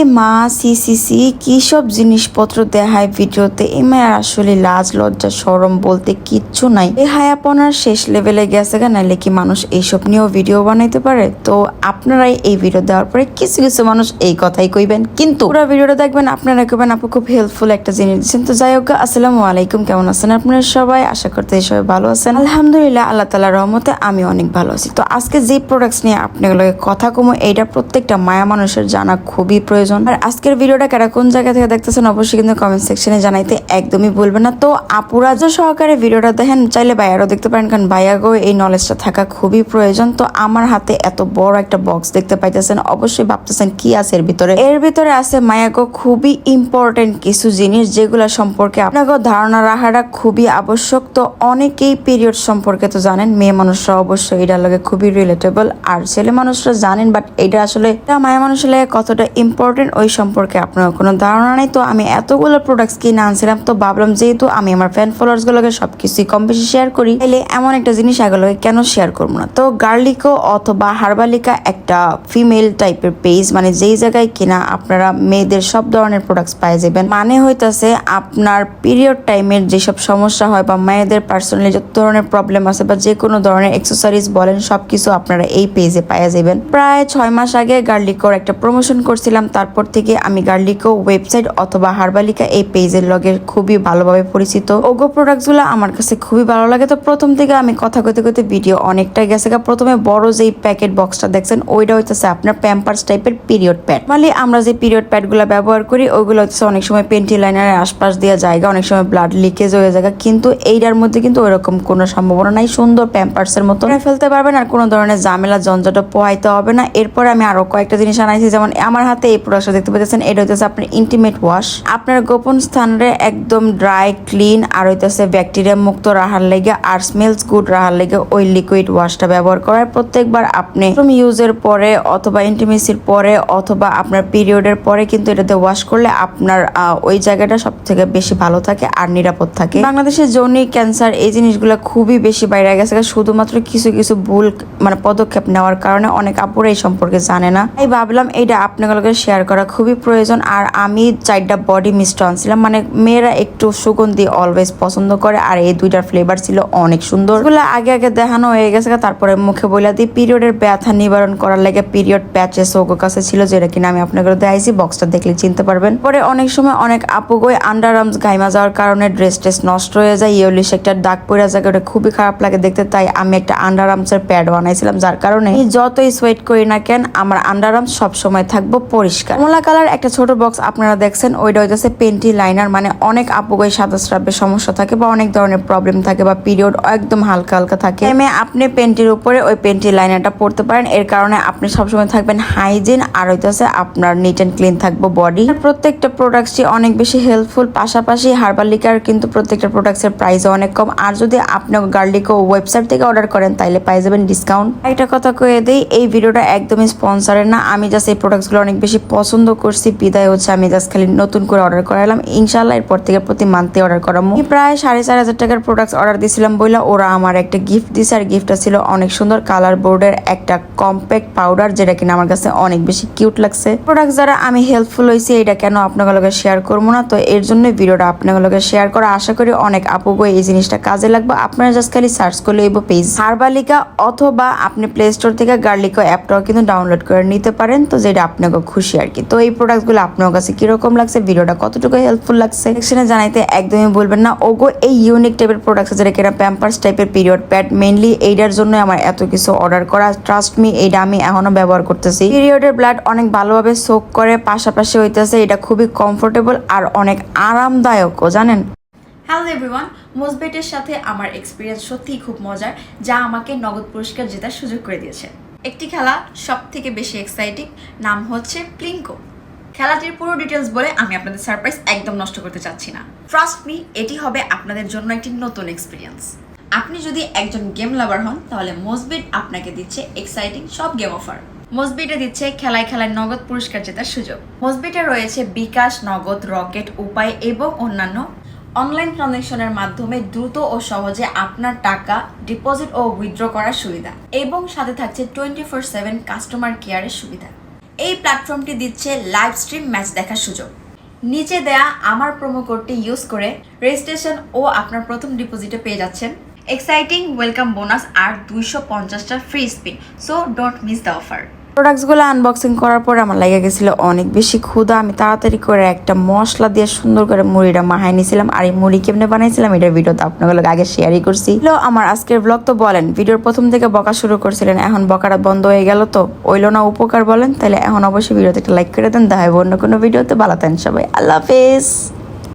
এ মা, C C সব জিনিসপত্র দেখায় ভিডিওতে? এ মায়ের আসলে লাজ, লজ্জা সরম বলতে কিচ্ছু নাই। এ হায়াপনার শেষ লেভেলে গেছে গা, নাইলে কি মানুষ এইসব নিয়েও ভিডিও বানাইতে পারে? তো আপনারাই এই ভিডিও দেওয়ার পরে কিছু কিছু মানুষ এই কথাই কইবেন। কিন্তু পুরো ভিডিওটা দেখবেন, আপনারা কইবেন, আপু, খুব হেল্পফুল একটা জিনিস দিচ্ছেন তো যাই হোক আসসালামু আলাইকুম। কেমন আছেন আপনারা সবাই? আশা করতে সবাই ভালো আছেন। আলহামদুলিল্লাহ, আল্লাহ তালা রহমতে আমি অনেক ভালো আছি। তো আজকে যে প্রোডাক্টস নিয়ে আপনাগুলোকে কথা কমো, এইটা প্রত্যেকটা মায়া মানুষের জানা খুবই প্রয়োজন। আর আজকের ভিডিওটা কারা কোন জায়গা থেকে দেখতেছেন অবশ্যই কিন্তু কমেন্ট সেকশনে জানাইতে একদমই বলবেন না। তো আপুরা যে সহকারে ভিডিওটা দেখেন, চাইলে ভাইয়ারও দেখতে পারেন, কারণ ভাইয়াগো এই নলেজটা থাকা খুবই প্রয়োজন। তো আমার হাতে এত বড় একটা বক্স দেখতে পাইতেছেন, অবশ্যই ভাবতেছেন কি আছে এর ভিতরে। এর ভিতরে আছে মায়াগো খুবই ইম্পর্টেন্ট কিছু জিনিস যেগুলো সম্পর্কে আপনাকে ধারণা রাখাটা খুবই আবশ্যক। তো অনেকেই পিরিয়ড সম্পর্কে তো জানেন, মেয়ে মানুষরা অবশ্যই এটার লগে খুবই রিলেটেবল আর ছেলে মানুষরা জানেন বাট এটা আসলে মায়া মানুষের কতটা ইম্পর্টেন্ট ওই সম্পর্কে আপনার কোনো ধারণা নেই। তো আমি এতগুলো প্রোডাক্টস কিনে আনছিলাম, তো ভাবলাম যেহেতু আমি আমার ফ্যান ফলোয়ার্স গুলোকে সবকিছুই কম বেশি শেয়ার করি, তাহলে এমন একটা জিনিস এগুলোকে কেন শেয়ার করব না? তো গার্লিকো অথবা হার্বালিকা একটা ফিমেল টাইপের পেজ মানে যেই জায়গায় কিনা আপনারা মেয়েদের সব ধরনের প্রোডাক্টস পাই যাবেন। মানে হইতাছে আপনার পিরিয়ড টাইমের যেসব সমস্যা হয় বা মেয়েদের পার্সোনালি যত ধরনের প্রবলেম আছে বা যে কোনো ধরনের এক্সেসরিজ বলেন, সবকিছু আপনারা এই পেজে পাওয়া যাবেন। প্রায় ছয় মাস আগে গার্লিকোর একটা প্রমোশন করছিলাম তারপর থেকে আমি গার্লিকো ওয়েবসাইট অথবা হারবালিকা এই পেজের লগে খুবই ভালোভাবে পরিচিত। ওগো প্রোডাক্টগুলো আমার কাছে খুবই ভালো লাগে। তো প্রথম থেকে আমি কথা কইতে কইতে ভিডিও অনেকটাই গেছে। প্রথমে বড় যেই প্যাকেট বক্সটা দেখছেন, ওইটা হইতেছে আপনার প্যাম্পার্স টাইপের পিরিয়ড প্যাড মানে আমরা যে পিরিয়ড প্যাডগুলো ব্যবহার করি, ওইগুলো হচ্ছে অনেক সময় পেন্টি লাইনারের আশপাশ দিয়ে জায়গা, অনেক সময় ব্লাড লিকেজ হয়ে যায় কিন্তু এইটার মধ্যে কিন্তু ওইরকম কোনো সম্ভাবনা নাই। সুন্দর প্যাম্পার্সের মতো ফেলতে পারবেন আর কোনো ধরনের ঝামেলা জঞ্জট পোহাইতে হবে না। এরপর আমি আরও কয়েকটা জিনিস আনাইছি। যেমন আমার হাতে এই প্রোডাক্টটা দেখতে পাচ্ছেন এটা হইতেছে আপনার ইন্টিমেট ওয়াশ আপনার গোপন স্থানে একদম ড্রাই ক্লিন আর হইতেছে ব্যাকটেরিয়া মুক্ত রাখার লেগে আর স্মেলস গুড রাখার লেগে ওই লিকুইড ওয়াশটা ব্যবহার করার প্রত্যেকবার আপনি ইউজের পরে অথবা ইন্টিমেসির পরে অথবা আপনার পিরিয়ডের পরে কিন্তু ওয়াশ করলে আপনার ওই জায়গাটা সব থেকে বেশি ভালো থাকে আর নিরাপদ থাকে। বাংলাদেশের যৌনিক ক্যান্সার এই জিনিসগুলো খুবই বেশি বাইরে গেছে। শুধুমাত্র কিছু কিছু ভুল মানে পদক্ষেপ নেওয়ার কারণে অনেক আপুরা এই সম্পর্কে জানে না। তাই ভাবলাম এইটা আপনাগুলোকে শেয়ার করা খুবই প্রয়োজন। আর আমি চারটা বডি মিস্ট আনছিলাম মানে মেয়েরা একটু সুগন্ধি অলওয়েজ পছন্দ করে। আর এই দুইটার ফ্লেভার ছিল অনেক সুন্দর। এগুলো আগে আগে দেখানো হয়ে গেছে তারপরে মুখে বইলা দিই পিরিয়ডের ব্যথা নিবারণ করার লাগে পিরিয়ড প্যাচেস ওগো কাছে ছিল, যেটা কিনা আমি আপনাকে দেখাইছি। বক্সটা দেখলে চিনতে পারবেন। পরে অনেক সময় অনেক আপু গই আন্ডার আর্মস ঘাইমা যাওয়ার কারণে ড্রেস টেস নষ্ট হয়ে যায়। ইয়েলিশ একটা দাগ পড়ে যায়, ওটা খুবই খারাপ লাগে দেখতে। তাই আমি একটা আন্ডার আর্মসের প্যাড বানাইছিলাম। যার কারণে যতই সোয়েট করি না কেন, আমার আন্ডার আর্মস সবসময় থাকব পরিষ্কার। কমলা কালার একটা ছোট বক্স আপনারা দেখছেন, ওইটা হইতেছে পেন্টি লাইনার মানে অনেক আপুগই সাদা স্রাবের সমস্যা থাকে বা অনেক ধরনের প্রবলেম থাকে বা পিরিয়ড একদম হালকা হালকা থাকে। এমে আপনি পেন্টির উপরে ওই পেন্টি লাইনারটা পড়তে পারেন, এর কারণে আপনি সবসময় থাকবেন হাইজিন আর হইতেছে আপনার নিট অ্যান্ড ক্লিন থাকব বডি প্রত্যেকটা প্রোডাক্টসই অনেক বেশি হেল্পফুল পাশাপাশি হার্বালিকার কিন্তু প্রত্যেকটা প্রোডাক্টসের প্রাইসও অনেক কম। আর যদি আপনি গার্লিকো ওয়েবসাইট থেকে অর্ডার করেন তাহলে পাই যাবেন ডিসকাউন্ট একটা কথা কয়ে দিই, এই ভিডিওটা একদমই স্পন্সরের না, আমি জাস্ট এই প্রোডাক্টসগুলো অনেক বেশি পছন্দ করছি, বিদায় হচ্ছে, আমি জাস্ট খালি নতুন করে অর্ডার করালাম ইনশাল্লাহ এরপর থেকে প্রতি মান্থে অর্ডার করাবো আমি প্রায় সাড়ে চার হাজার টাকার প্রোডাক্টস অর্ডার দিয়েছিলাম বলে ওরা আমার একটা গিফট দিছে, আর গিফটটা ছিল অনেক সুন্দর কালার বোর্ডের একটা কম্প্যাক্ট পাউডার যেটা কিনা আমার কাছে অনেক বেশি কিউট লাগছে। প্রোডাক্ট যারা আমি হেল্পফুল হয়েছি এটা কেন আপনাগুলোকে শেয়ার করব না? তো এর জন্য ভিডিওটা আপনাগুলোকে শেয়ার করা। আশা করি অনেক আপুগো এই জিনিসটা কাজে লাগবে। আপনারা জাস্ট খালি সার্চ করলে এই পেজ হারবালিকা অথবা আপনি প্লে স্টোর থেকে গার্লিকো অ্যাপটাও কিন্তু ডাউনলোড করে নিতে পারেন। তো যেটা আপনাকে খুশি আর কি তো এই প্রোডাক্টগুলো আপনার কাছে কীরকম লাগছে? ভিডিওটা কতটুকু হেল্পফুল লাগছে? সেকশনে জানাইতে একদমই বলবেন না। ওগো, এই ইউনিক টাইপের প্রোডাক্ট যেটা কিনা প্যাম্পার্স টাইপের পিরিয়ড প্যাড মেনলি এইটার জন্য আমার এত কিছু অর্ডার করা। ট্রাস্ট মি এইটা আমি এখনও ব্যবহার করতেছি। পিরিয়ডের ব্লাড অনেক ভালোভাবে সোক করে, পাশাপাশি হইতেছে এটা খুবই কমফোর্টেবল আর অনেক আরামদায়কও, জানেন? হ্যালো এভরিওয়ান মোজবেটের সাথে আমার এক্সপিরিয়েন্স সত্যিই খুব মজার, যা আমাকে নগদ পুরস্কার জেতার সুযোগ করে দিয়েছে। একটি খেলা সব থেকে বেশি এক্সাইটিং নাম হচ্ছে প্লিঙ্কো খেলাটির পুরো ডিটেলস বলে আমি আপনাদের সারপ্রাইজ একদম নষ্ট করতে চাচ্ছি না। ট্রাস্ট মি এটি হবে আপনাদের জন্য একটি নতুন এক্সপিরিয়েন্স আপনি যদি একজন গেম লাভার হন, তাহলে মোজবিট আপনাকে দিচ্ছে এক্সাইটিং সব গেম অফার মোজবিটে দিচ্ছে খেলায় খেলায় নগদ পুরস্কার জেতার সুযোগ। মোজবিটে রয়েছে বিকাশ, নগদ, রকেট, উপায় এবং অন্যান্য অনলাইন ট্রানজ্যাকশনের মাধ্যমে দ্রুত ও সহজে আপনার টাকা ডিপোজিট ও উইথড্র করার সুবিধা এবং সাথে থাকছে টোয়েন্টি ফোর সেভেন কাস্টমার কেয়ারের সুবিধা। এই প্ল্যাটফর্মটি দিচ্ছে লাইভ স্ট্রিম ম্যাচ দেখার সুযোগ। নিচে দেয়া আমার প্রোমো কোডটি ইউজ করে রেজিস্ট্রেশন ও আপনার প্রথম ডিপোজিটে পেয়ে যাচ্ছেন। এক্সাইটিং ওয়েলকাম বোনাস আর দুইশো পঞ্চাশটা free spin. So, don't miss the offer. প্রোডাক্টসগুলো unboxing করার পরে আমার লেগে গেছিল অনেক বেশি ক্ষুধা। আমি তাড়াতাড়ি করে একটা মশলা দিয়ে সুন্দর করে মুড়িটা মাহাই নিয়েছিলাম। আর এই মুড়ি কেমনে বানাইছিলাম, এটা ভিডিওতে আপনাদের আগে শেয়ারই করছি। আমার আজকের ব্লগ তো বলেন ভিডিওর প্রথম থেকে বকা শুরু করছিলেন, এখন বকাটা বন্ধ হয়ে গেল তো। ওইলো না উপকার বলেন, তাহলে এখন অবশ্যই ভিডিওতে একটা লাইক করে দেন, দেখা অন্য কোনো ভিডিওতে ভালো থাকেন সবাই, আল্লাহ হাফেজ।